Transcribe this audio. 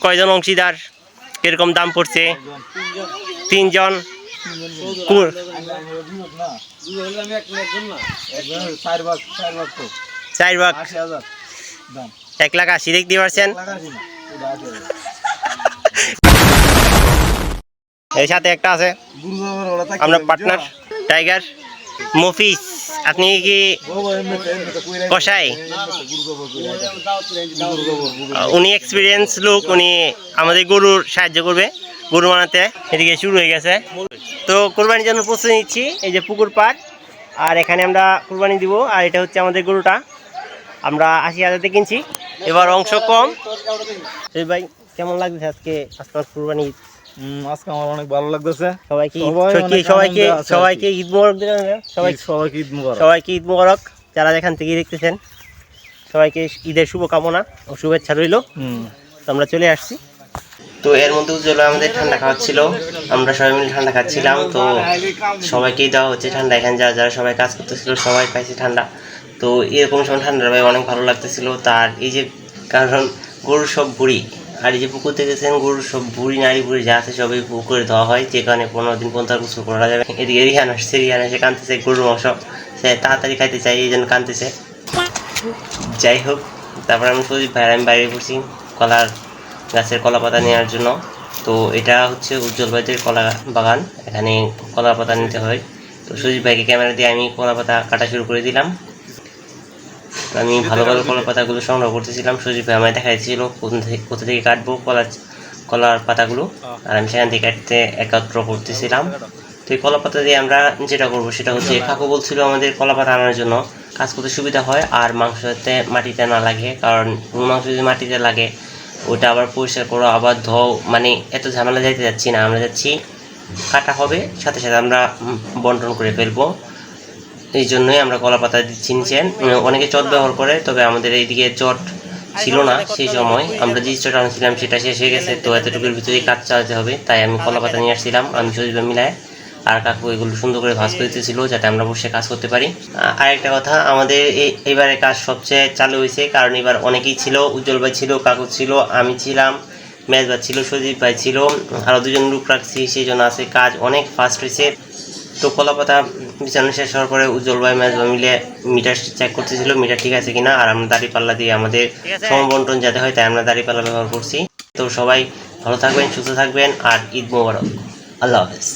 কয়জন অংশীদার? কীরকম দাম পড়ছে? তিনজন? চার ভাগ। এক লাখ আশি, দেখতে পারছেন? এর সাথে একটা আছে। আমরা পার্টনার টাইগার মফিস আপনি কি কষাই? উনি এক্সপিরিয়েন্স লোক, উনি আমাদের গরুর সাহায্য করবে। গরু বানাতে এদিকে শুরু হয়ে গেছে। তো কোরবানির জন্য প্রস্তুতি নিচ্ছি, এই যে পুকুর পাড়, আর এখানে আমরা কোরবানি দিব, আর এটা হচ্ছে আমাদের গরুটা। আমরা আশি হাজারতে কিনছি, এবার অংশ কম। ভাই, কেমন লাগছে আজকে আজকাল কোরবানি? আজকে আমার অনেক ভালো লাগতেছে। সবাইকে ঈদ- সবাই সবাইকে ঈদ মোবারক সবাইকে ঈদ মুবারক। সবাইকে ঈদ মোবারক। যারা যেখান থেকে দেখতেছেন সবাইকে ঈদের শুভকামনা ও শুভেচ্ছা রইল। তো আমরা চলে আসছি। তো এর মধ্যে উজ্জ্বল আমাদের ঠান্ডা খাওয়াচ্ছিল আমরা সবাই মিলে ঠান্ডা খাচ্ছিলাম। তো সবাইকেই দেওয়া হচ্ছে ঠান্ডা। এখানে যারা যারা সবাই কাজ করতেছিল সবাই পাইছে ঠান্ডা। তো এরকম সময় ঠান্ডার ভাই অনেক ভালো লাগতেছিল। তার এই যে কারণ গরুর সব বুড়ি আর যে পুকুর দেখেছেন গরুর সব বুড়ি নারী বুড়ি যা আছে সবই পুকুরে দেওয়া হয় যে কারণে পনেরো দিন পর্যন্ত আর গোসল করা যাবে এদিকে রিহান আসছে রিহান এসে কাঁদতেছে গরুর মাংস। সে তাড়াতাড়ি খাইতে চাই এই জন্য কাঁদতেছে। যাই হোক, তারপর আমি সুদীপ ভাইয়ের, আমি বাইরে পড়ছি কলার গাছের কলা পাতা নেওয়ার জন্য। তো এটা হচ্ছে উজ্জ্বল ভাইদের কলা বাগান, এখানে কলা পাতা নিতে হয়। তো সুদীপ ভাইকে ক্যামেরা দিয়ে আমি কলা পাতা কাটা শুরু করে দিলাম। তো আমি ভালো ভালো কলা পাতাগুলো সংগ্রহ করতেছিলাম সুদীপ ভাই আমায় দেখাইছিল কোথা থেকে কোথা থেকে কাটবো কলা কলার পাতাগুলো। আর আমি সেখান থেকে কাটতে একত্র করতেছিলাম। তো এই কলা পাতা দিয়ে আমরা যেটা করব সেটা হচ্ছে কাকু বলছিল আমাদের কলা পাতা আনার জন্য কাজ করতে সুবিধা হয় আর মাংসতে মাটিতে না লাগে কারণ মাংস যদি মাটিতে লাগে ওটা আবার পরিষ্কার করো আবার ধোও মানে এত ঝামেলা যাইতে যাচ্ছি না। আমরা যাচ্ছি কাটা হবে সাথে সাথে আমরা বন্টন করে ফেলব। এই জন্যই আমরা কলা পাতা নিচে অনেকে চট ব্যবহার করে তবে আমাদের এইদিকে চট ছিল না সেই সময়। আমরা যে চট আনছিলাম সেটা শেষ হয়ে গেছে। তো এতটুকুর ভিতরেই কাজ চালাতে হবে। তাই আমি কলা পাতা নিয়ে আসছিলাম। আমি সজিবে মিলায় আর কাকু এগুলো সুন্দর করে ভাজ করে দিতেছিল যাতে আমরা বসে কাজ করতে পারি। আহ, আরেকটা কথা আমাদের এবারে কাজ সবচেয়ে চালু হয়েছে। কারণ এবার অনেকেই ছিল উজ্জ্বল ভাই ছিল কাকু ছিল আমি ছিলাম মেজবা ছিল সজীব ভাই ছিল আরও দুজন লোক রাখছি সেই জন্য আছে কাজ অনেক ফাস্ট হয়েছে। তো কলাপাতা বিছানো শেষ হওয়ার পরে উজ্জ্বল ভাই মেজবা মিলে মিটার চেক করতেছিল মিটার ঠিক আছে কিনা আর আমরা দাড়ি পাল্লা দিয়ে আমাদের সমবন্টন যাতে হয় তাই আমরা দাড়ি পাল্লা ব্যবহার করছি। তো সবাই ভালো থাকবেন সুস্থ থাকবেন আর ঈদ মোবারক। আল্লাহ হাফেজ।